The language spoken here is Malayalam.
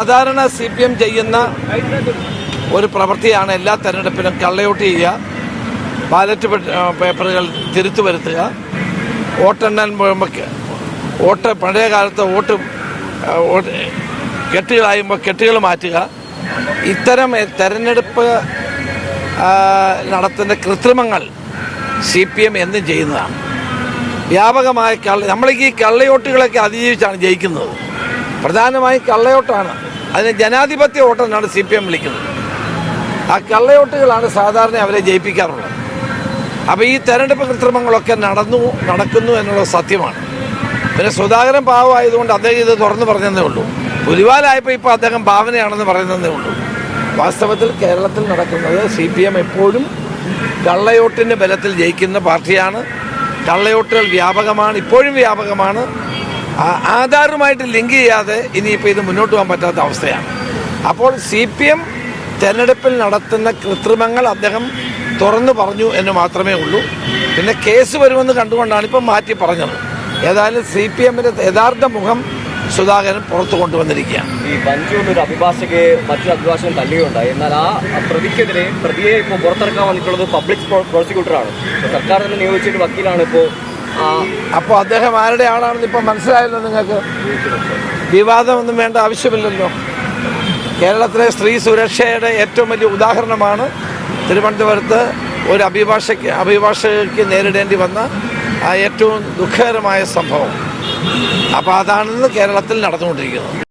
സാധാരണ സി പി എം ചെയ്യുന്ന ഒരു പ്രവൃത്തിയാണ് എല്ലാ തെരഞ്ഞെടുപ്പിലും കള്ളയോട്ട് ചെയ്യുക ബാലറ്റ് പേപ്പറുകൾ തിരുത്തു വരുത്തുക. പോകുമ്പോൾ വോട്ട് പഴയ കാലത്ത് വോട്ട് കെട്ടുകളായുമ്പോൾ കെട്ടുകൾ മാറ്റുക. ഇത്തരം തെരഞ്ഞെടുപ്പ് നടത്തുന്ന കൃത്രിമങ്ങൾ സി പി എം എന്നും ചെയ്യുന്നതാണ്. വ്യാപകമായ കള്ള നമ്മൾ ഈ കള്ളയോട്ടുകളൊക്കെ അതിജീവിച്ചാണ് ജയിക്കുന്നത്. പ്രധാനമായും കള്ളയോട്ടാണ്. അതിന് ജനാധിപത്യ വോട്ടെന്നാണ് സി പി എം വിളിക്കുന്നത്. ആ കള്ളയോട്ടുകളാണ് സാധാരണ അവരെ ജയിപ്പിക്കാറുള്ളത്. അപ്പോൾ ഈ തെരഞ്ഞെടുപ്പ് കൃത്രിമങ്ങളൊക്കെ നടന്നു നടക്കുന്നു എന്നുള്ളത് സത്യമാണ്. പിന്നെ സുധാകരൻ പാവമായതുകൊണ്ട് അദ്ദേഹം ഇത് തുറന്നു പറഞ്ഞതേ ഉള്ളൂ. പുലിവാലായപ്പോൾ ഇപ്പോൾ അദ്ദേഹം ഭാവനയാണെന്ന് പറയുന്നതേ ഉള്ളൂ. വാസ്തവത്തിൽ കേരളത്തിൽ നടക്കുന്നത് സി പി എം എപ്പോഴും കള്ളയോട്ടിന്റെ ബലത്തിൽ ജയിക്കുന്ന പാർട്ടിയാണ്. കള്ളയോട്ടുകൾ വ്യാപകമാണ് ഇപ്പോഴും വ്യാപകമാണ്. ആധാറുമായിട്ട് ലിങ്ക് ചെയ്യാതെ ഇനിയിപ്പോൾ ഇത് മുന്നോട്ട് പോകാൻ പറ്റാത്ത അവസ്ഥയാണ്. അപ്പോൾ സി പി എം തെരഞ്ഞെടുപ്പിൽ നടത്തുന്ന കൃത്രിമങ്ങൾ അദ്ദേഹം തുറന്നു പറഞ്ഞു എന്ന് മാത്രമേ ഉള്ളൂ. പിന്നെ കേസ് വരുമെന്ന് കണ്ടുകൊണ്ടാണ് ഇപ്പം മാറ്റി പറഞ്ഞത്. ഏതായാലും സി പി എമ്മിന്റെ യഥാർത്ഥ മുഖം സുധാകരൻ പുറത്തു കൊണ്ടുവന്നിരിക്കുകയാണ്. ഈ ബഞ്ചു എന്നൊരു അഭിഭാഷകയെ മറ്റൊരു അഭിഭാഷകൻ തല്ലുകയുണ്ടായി എന്നാൽ ആ പ്രതിക്കെതിരെ പ്രതിയെ ഇപ്പോൾ പുറത്തിറക്കാൻ വന്നിട്ടുള്ളത് പബ്ലിക് പ്രോസിക്യൂട്ടറാണ് സർക്കാർ തന്നെ നിയോഗിച്ചൊരു വക്കീലാണ് ഇപ്പോൾ അപ്പോൾ അദ്ദേഹം ആരുടെ ആളാണെന്ന് ഇപ്പം മനസ്സിലായല്ലോ നിങ്ങൾക്ക്? വിവാദമൊന്നും വേണ്ട ആവശ്യമില്ലല്ലോ. കേരളത്തിലെ സ്ത്രീ സുരക്ഷയുടെ ഏറ്റവും വലിയ ഉദാഹരണമാണ് തിരുവനന്തപുരത്ത് ഒരു അഭിഭാഷയ്ക്ക് അഭിഭാഷകയ്ക്ക് നേരിടേണ്ടി വന്ന ആ ഏറ്റവും ദുഃഖകരമായ സംഭവം. അപ്പോൾ അതാണെന്ന് കേരളത്തിൽ നടന്നുകൊണ്ടിരിക്കുന്നത്